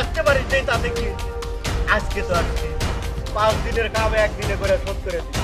আসতে পারি যে তাতে কি? আজকে তো আসছি পাঁচ দিনের কাম একদিনে করে শোধ করে দিই।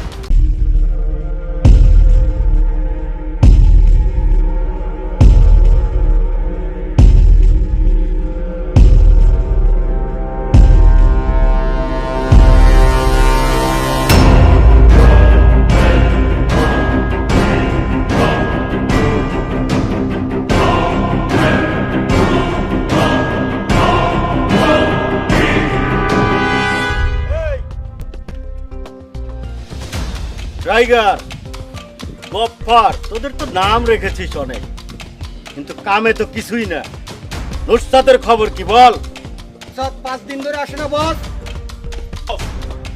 টাইগার গপ্পার তোদের তো নাম রেখেছিস অনেক। কিন্তু কামে তো কিছুই না। নুসরাতের খবর কি বল? সাত পাঁচ দিন ধরে আসে না বস।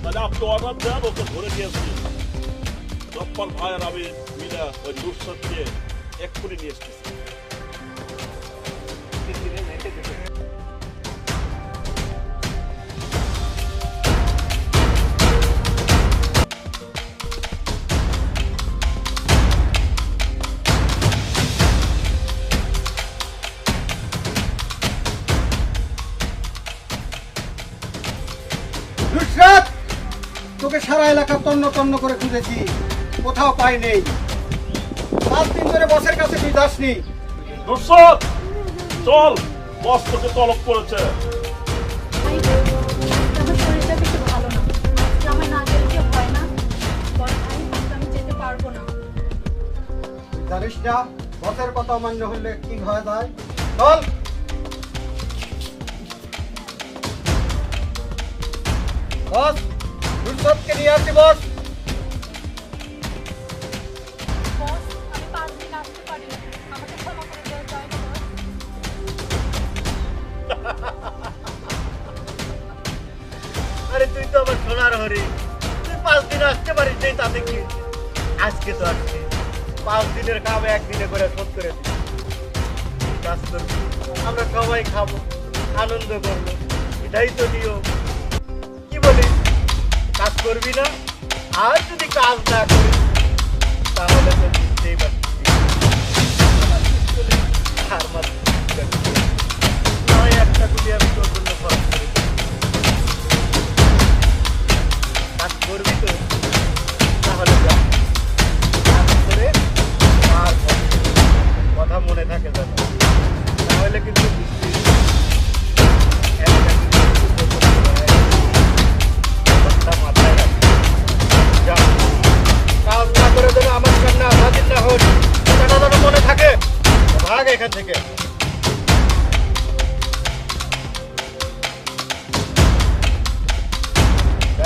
তাহলে আপনি অর্ডার দেন ওকে ধরে নিয়েছি গপ্পার ভাই আর আমি মিলা ওই নুসরতকে এক্ষুনি নিয়ে এসেছি নুসরাত তোকে সারা এলাকা তন্ন তন্ন করে খুঁজেছি। কোথাও পাই নেই। পাঁচ দিন ধরে বসের কাছে তুই যাসনি। নুসরত চল বস তোকে তলব করেছে। হয় জানিস না বসের কথা অমান্য হলে কি হয়ে যায়? চল। করে দেওয়া যায় না বস। আরে তুই তো আমার সোনার হরি। তুই পাঁচ দিন আসতে পারিস নেই তাতে কি? আজকে তো আসছি। পাঁচ দিনের কাম একদিনে করে শোধ করে দিই আমরা সবাই খাব আনন্দ করব। এটাই তো নিয়ম। করবি না। আর যদি কাজ না করিস তাহলে তো বুঝতেই পারছিস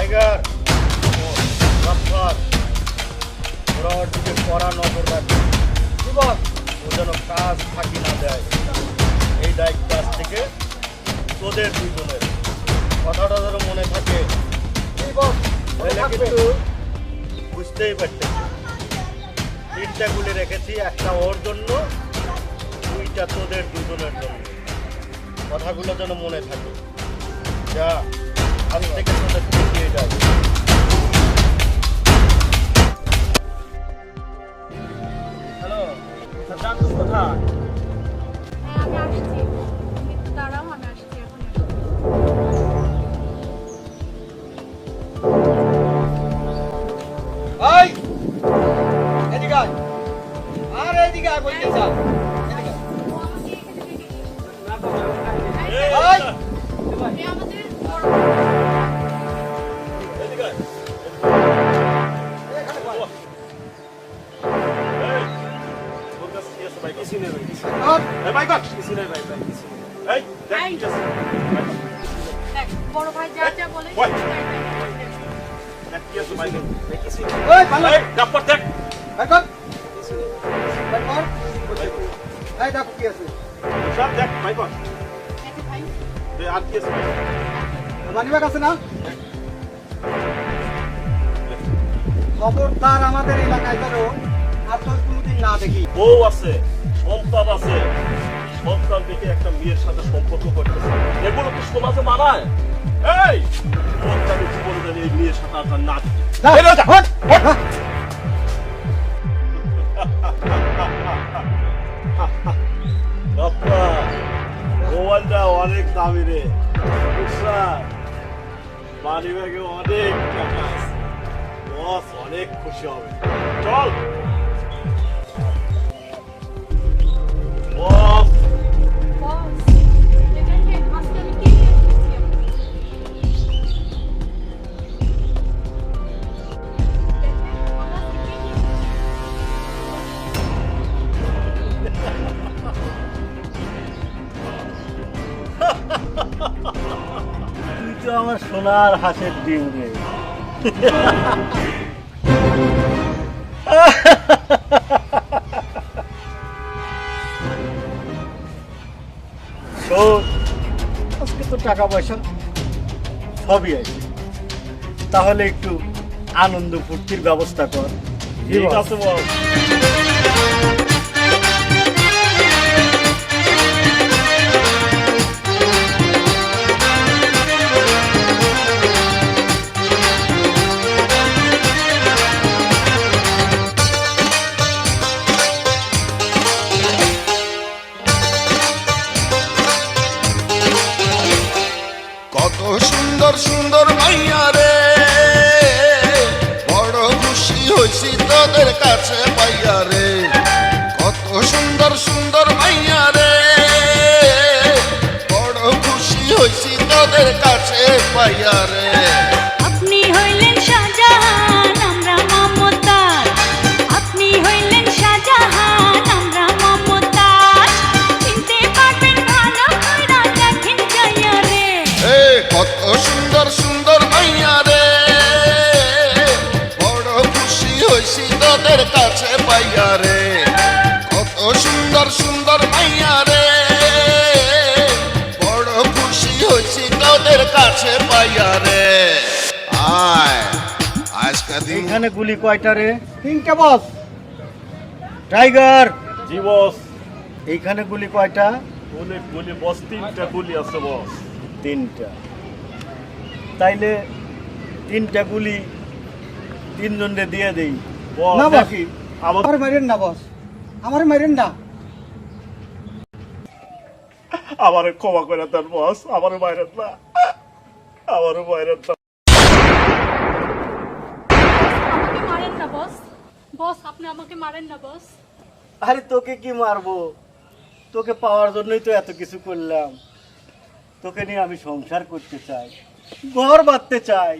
টাইগার ও ওরা ওর দিকে কড়া নজর রাখবে কি বল? ও যেন কাজ ফাঁকি না দেয়। এই দায়িত্ব থেকে তোদের দুজনের। কথাটা যেন মনে থাকে। কিন্তু বুঝতেই পারতে তিনটা গুলি রেখেছি একটা ওর জন্য দুইটা তোদের দুজনের জন্য। কথাগুলো যেন মনে থাকে। যা। আজ থেকে তোদের দিয়ে যায় হ্যালো মানিব্যাগ আছে খবরদার আমাদের এলাকায় ধরো আর তোর কোনোদিন না দেখি বউ আছে সন্তান আছে। সন্তান দেখে একটা মেয়ের সাথে সম্পর্ক করতেছে। এগুলো কি সমাজে মানায়? এই! আমি জীবনে জানি এই মেয়ের সাথে আপনার না মোবাইলটা অনেক দামি রে। মানি ব্যাগে অনেক টাকা আছে। বস অনেক খুশি হবে। চল। আমার সোনার হাসের ডিম রে আজকে তো টাকা পয়সা সবই আছে। তাহলে একটু আনন্দ ফুর্তির ব্যবস্থা কর। ঠিক আছে কাছে পাইয়া রে। কত সুন্দর সুন্দর মাইয়া রে। বড় খুশি হয়েছি তাদের কাছে পাইয়া রে। সুন্দর সুন্দর মাইয়া রে। বড় খুশি হয়েছি তোদের কাছে পাইয়া রে। আয় আজকে দিন এইখানে গুলি কয়টা রে? তিনটে বস। টাইগার। জি বস। এইখানে গুলি কয়টা? গুলি গুলি বস তিনটা গুলি আছে বস। তিনটা। তাইলে তিনটা গুলি তিনজনকে দিয়ে দেই। বস। আমার আমার মারেন না বস। আমার মারেন না। আমারে ক্ষমা করে দেন বস। আমার বাইরে না। আমার বাইরে না। আমাকে মারেন না বস। বস আপনি আমাকে মারেন না বস। আরে তোকে কি মারবো? তোকে পাওয়ার জন্যই তো এত কিছু করলাম। তোকে নিয়ে আমি সংসার করতে চাই ঘর বাঁধতে চাই।